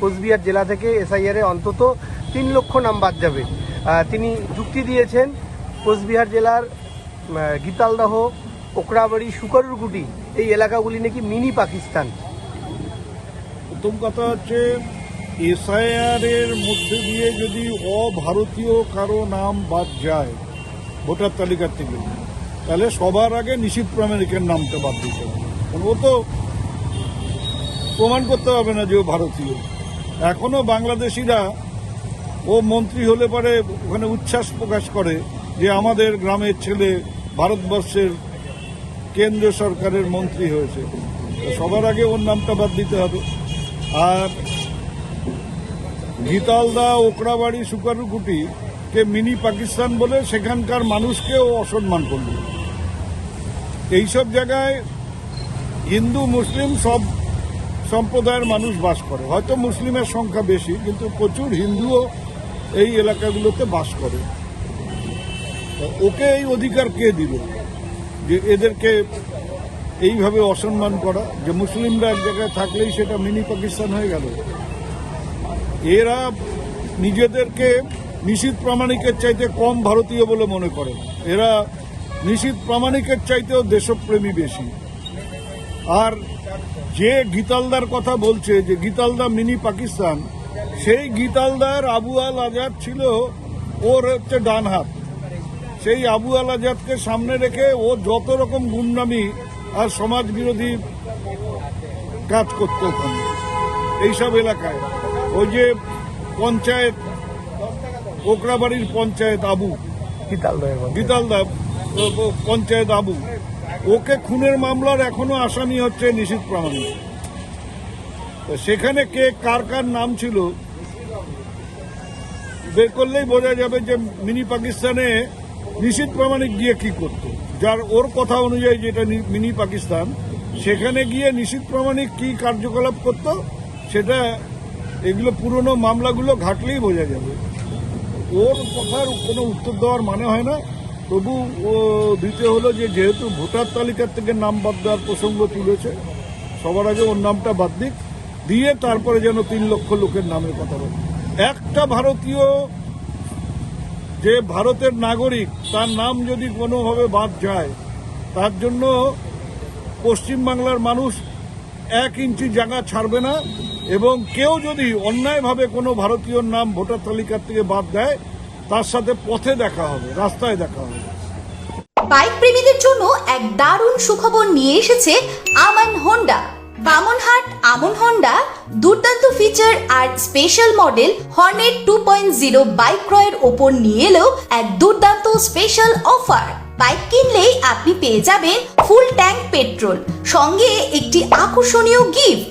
কোচবিহার জেলা থেকে এসআইআর অন্তত তিন লক্ষ নাম বাদ যাবে তিনি যুক্তি দিয়েছেন, কোচবিহার জেলার গীতালদাহ, ওকরাবাড়ি সুকারুরকুটি এই এলাকাগুলি নাকি মিনি পাকিস্তান। প্রথম কথা হচ্ছে, এসআইআর এর মধ্যে দিয়ে যদি অভারতীয় কারও নাম বাদ যায় ভোটার তালিকার থেকে, তাহলে সবার আগে নিশীথ প্রামাণিকের নামটা বাদ দিতে হবে। ও তো প্রমাণ করতে হবে না যে ও ভারতীয়। এখনও বাংলাদেশিরা ও মন্ত্রী হলে পরে ওখানে উচ্ছ্বাস প্রকাশ করে যে আমাদের গ্রামের ছেলে ভারতবর্ষের কেন্দ্র সরকারের মন্ত্রী হয়েছে। সবার আগে ওর নামটা বাদ দিতে হবে। আর গীতালদা ওকরাবাড়ি সুকারুকুটি কে মিনি পাকিস্তান বলে সেখানকার মানুষকেও অসম্মান করল। এইসব জায়গায় হিন্দু, মুসলিম সব সম্প্রদায়ের মানুষ বাস করে। হয়তো মুসলিমের সংখ্যা বেশি, কিন্তু প্রচুর হিন্দুও এই এলাকাগুলোতে বাস করে। ওকে এই অধিকার কে দিল যে এদেরকে এইভাবে অসম্মান করা, যে মুসলিমরা এক জায়গায় থাকলেই সেটা মিনি পাকিস্তান হয়ে গেল। এরা নিজেদেরকে নিশীথ প্রামাণিকের চাইতে কম ভারতীয় বলে মনে করে। এরা নিশীথ প্রামাণিকের চাইতেও দেশপ্রেমী বেশি। আর যে গীতালদার কথা বলছে যে গীতালদা মিনি পাকিস্তান সেই গীতালদার আবু আল আজাদ ছিল ওর হচ্ছে ডান হাত। সেই আবু আল আজাদকে সামনে রেখে ও যত রকম গুন্ডামি আর সমাজ বিরোধী কাজ করত ওখানে এইসব এলাকায়। ওই যে পঞ্চায়েত ওকরাবাড়ির পঞ্চায়েত আবু। গীতালদা ও পঞ্চায়েত আবু। ওকে খুনের মামলার এখনও আসামি হচ্ছে নিশীথ প্রামাণিক। সেখানে কে, কার কার নাম ছিল, বের করলেই বোঝা যাবে যে মিনি পাকিস্তানে নিশীথ প্রামাণিক গিয়ে কি করতো। যার ওর কথা অনুযায়ী যেটা মিনি পাকিস্তান, সেখানে গিয়ে নিশীথ প্রামাণিক কি কার্যকলাপ করতো, সেটা এগুলো পুরনো মামলাগুলো ঘাটলেই বোঝা যাবে। ওর কথার কোনো উত্তর দেওয়ার মানে হয় না। তবু ও দিতে হলো যে যেহেতু ভোটার তালিকার থেকে নাম বাদ দেওয়ার প্রসঙ্গ তুলেছে, সবার আগে ওর নামটা বাদ দিক, দিয়ে তারপরে যেন তিন লক্ষ লোকের নামের কথা বলে। একটা ভারতীয় যে ভারতের নাগরিক, তার নাম যদি কোনোভাবে বাদ যায়, তার জন্য পশ্চিমবাংলার মানুষ এক ইঞ্চি জায়গা ছাড়বে না, এবং কেউ যদি অন্যায়ভাবে কোনো ভারতীয়র নাম ভোটার তালিকার থেকে বাদ দেয় তার সাথে পথে দেখা হবে, রাস্তায় দেখা হবে। বাইক প্রেমীদের জন্য এক দারুণ সুখবর নিয়ে এসেছে আমান হোন্ডা বামনহাট আমন হন্ডা দুর্দান্ত ফিচার আর special model Hornet two point zero bike ক্রয়ের ওপর নিয়ে এলেও এক দুর্দান্ত স্পেশাল অফার বাইক কিনলেই আপনি পেয়ে যাবেন ফুল ট্যাঙ্ক পেট্রোল সঙ্গে একটি আকর্ষণীয় গিফট